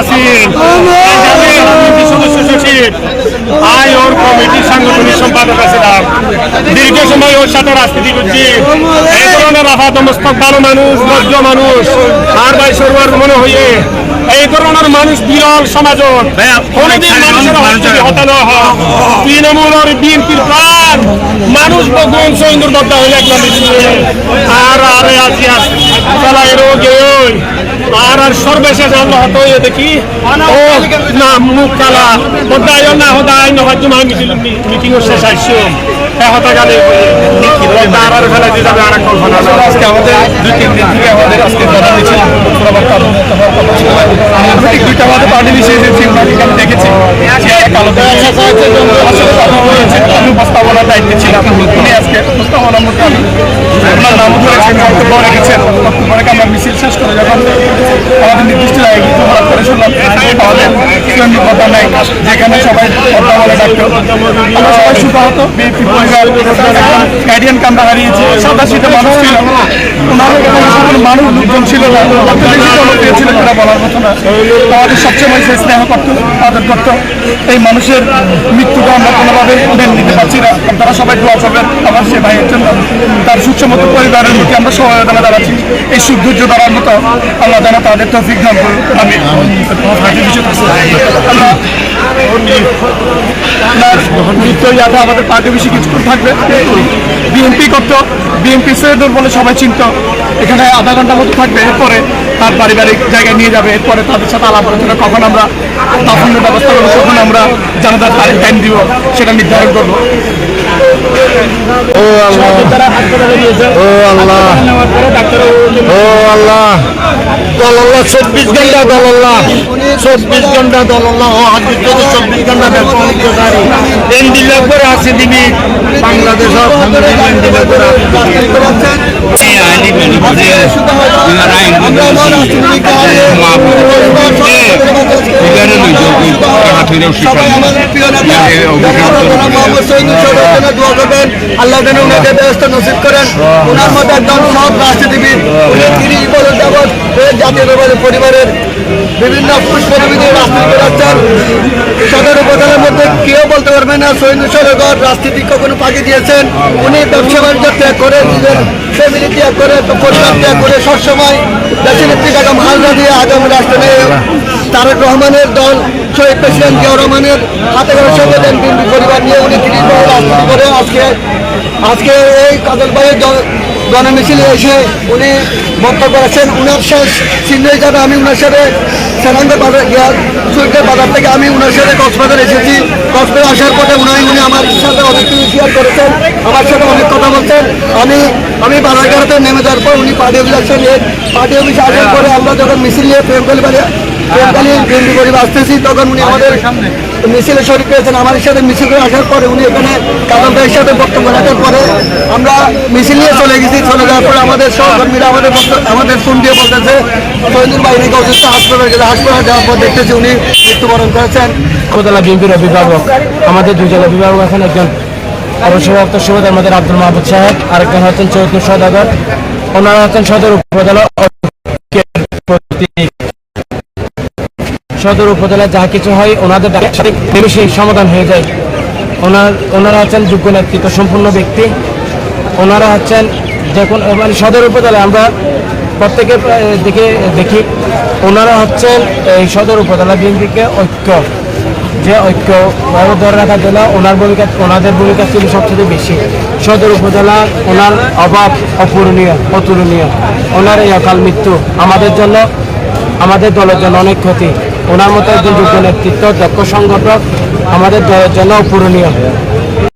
আছেন। সদস্য সচিব আই ওর কমিটির সাংগঠনিক সম্পাদক দীর্ঘ সময় ওর সাথে রাজনীতি করছি। এই ধরনের ভালো মানুষ ভদ্র মানুষ আর ভাই সরবার মনে হয়ে এই ধরনের মানুষ বিরল সমাজ কোনদিন মানুষের হতানো হয়। তৃণমূল আর বিএনপির প্রাণ। মানুষ ভগবান সৈন্দুর বদ্ধা হইলে একটা আর আরে আজি আছে। চালাই রোগে আর আর সর্বশেষ আমরা হতো এ দেখি। ও না মুখ কালা। হদায় না হদায় তোমার মিছিল মিটিং শেষ আইসো এ হতা গালে আর ফেলা দিয়ে যাবে আর কল্পনা না। আজকে আমাদের দুই তিন দিন থেকে আমাদের আজকে কথা মিছিল কালো। দুইটা আমাদের পার্টি মিছিল সিংবাটিকে আমি দেখেছি। আমি উপস্থাপনার দায়িত্বে ছিলাম। উনি আজকে উপস্থাপনার মধ্যে আমি ওনার নাম ধরেছেন বক্তব্য রেখেছেন আমরা মিছিল শেষ করে যখন আমাদের নির্দিষ্ট জায়গায় করে শুনলাম নাই যেখানে সবাই কথা বলে ডাকতো, আমরা সবাই সুখাহত বিএনপি পরিবার গার্ডিয়ান কামরা হারিয়েছে সাদা শীতে মানুষ ছিল। ওনার মানুষ, লোকজন ছিল না। বেশি জনপ্রিয় বলার কথা না। আমাদের সবচেয়ে মানুষের স্নেহ করতো আদর করতো। এই মানুষের মৃত্যুটা আমরা কোনোভাবে মেনে নিতে না তারা সবাই দোয়া করবেন। আমার সে ভাইয়ের জন্য, তার সুচ্ছমত পরিবারের প্রতি আমরা সহায়তা দাঁড়াচ্ছি এই সুখ দাঁড়ার মতো আল্লাহ যেন তাদের তৌফিক দান করুন আমি আল্লাহ মৃত্যু আমাদের পার্টি বেশি কিছুক্ষণ থাকবে। বিএনপি করত। বিএনপি সৈয়দুল বলে সবাই চিনত। এখানে আধা ঘণ্টা মতো থাকবে। এরপরে তার পারিবারিক জায়গায় নিয়ে যাবে। এরপরে তাদের সাথে আলাপ আলোচনা। কখন আমরা দাফনের ব্যবস্থা করব কখন আমরা জানাদার তারিখ টাইম দিব সেটা নির্ধারণ করব। ও আল্লাহ। ও আল্লাহ। ও আল্লাহ। দলাল্লাহ চব্বিশ ঘণ্টা দলাল্লাহ চব্বিশ ঘণ্টা দলাল্লাহ ও হাজির যদি চব্বিশ ঘণ্টা এনডিলা করে আছে দিবি বাংলাদেশ আল্লাহ যেন ওনাকে ব্যবস্থা নসিব করেন। ওনার মতো একজন সব রাজনীতিবিদ উনি তিরিশ বছর যাবৎ এই জাতীয় দলের পরিবারের বিভিন্ন পুষ্পবিধি রাজনীতি করাচ্ছেন সদর উপজেলার মধ্যে কেউ বলতে পারবে না। সৈন্য সরগর রাজনীতি কখনো ফাঁকি দিয়েছেন। উনি ব্যবসা বাণিজ্য ত্যাগ করে নিজের ফ্যামিলি ত্যাগ করে, পরিবার ত্যাগ করে সবসময় দেশের নেত্রী বেগম হাজরা দিয়ে আগামী রাষ্ট্রনায়ক তারেক রহমানের দল, শহীদ প্রেসিডেন্ট জিয়া রহমানের হাতে করে সঙ্গে দেন বিএনপি পরিবার নিয়ে। উনি বছর রাজনীতি করে আজকে আজকে এই কাজল ভাইয়ের গণমিছিলে এসে উনি বক্তব্য রাখছেন। উনার শেষ চিহ্ন হিসাবে আমি উনার সাথে সেনাঙ্গের বাজার সুইটের বাজার থেকে আমি উনার সাথে কক্সবাজার এসেছি। কক্সবাজার আসার পরে উনি উনি আমার সাথে অনেক কিছু শেয়ার করেছেন, আমার সাথে অনেক কথা বলছেন। আমি আমি বাজারঘাটে নেমে যাওয়ার পর উনি পার্টি অফিস আসছেন পার্টি অফিসে আসার পরে আমরা যখন মিছিল নিয়ে প্রেমকালী বাজার প্রেমকালী বিএনপি পরিবার আসতেছি, তখন উনি আমাদের মিছিলে শরীর পেয়েছেন আমার সাথে মিছিল করে আসার পরে উনি এখানে কাজল ভাইয়ের সাথে বক্তব্য রাখার পরে আমরা মিছিল নিয়ে চলে গেছি, চলে যাওয়ার পরে আমাদের সহকর্মীরা আমাদের আমাদের ফোন দিয়ে বলতেছে শহীদুল বাহিনীকে অসুস্থ, হাসপাতালে গেছে হাসপাতালে যাওয়ার পর দেখতেছি উনি মৃত্যুবরণ করেছেন উপজেলা বিএনপির অভিভাবক, আমাদের দুই জেলা অভিভাবক আছেন, একজন অবসরপ্রাপ্ত সুবেদার আমাদের আব্দুল মাহবুদ সাহেব, আরেকজন হচ্ছেন চৌধুরী সদাগর ওনারা হচ্ছেন সদর উপজেলা। সদর উপজেলায় যা কিছু হয়, ওনাদের নিমিশেই সমাধান হয়ে যায়। ওনার, ওনারা হচ্ছেন যোগ্য নেতৃত্ব, সম্পূর্ণ ব্যক্তি। ওনারা হচ্ছেন যখন মানে সদর উপজেলায় আমরা প্রত্যেকের দিকে দেখি। ওনারা হচ্ছেন এই সদর উপজেলা বিএনপিকে ঐক্য। যে ঐক্য ধরে রাখার জন্য ওনার ভূমিকা, ওনাদের ভূমিকা ছিল সবচেয়ে বেশি। সদর উপজেলা ওনার অভাব অপূরণীয়, অতুলনীয়। ওনার এই অকাল মৃত্যু আমাদের জন্য, আমাদের দলের জন্য অনেক ক্ষতি। ওনার মতো একজন যোগ্য নেতৃত্ব দক্ষ সংগঠক আমাদের জন্য অপূরণীয়।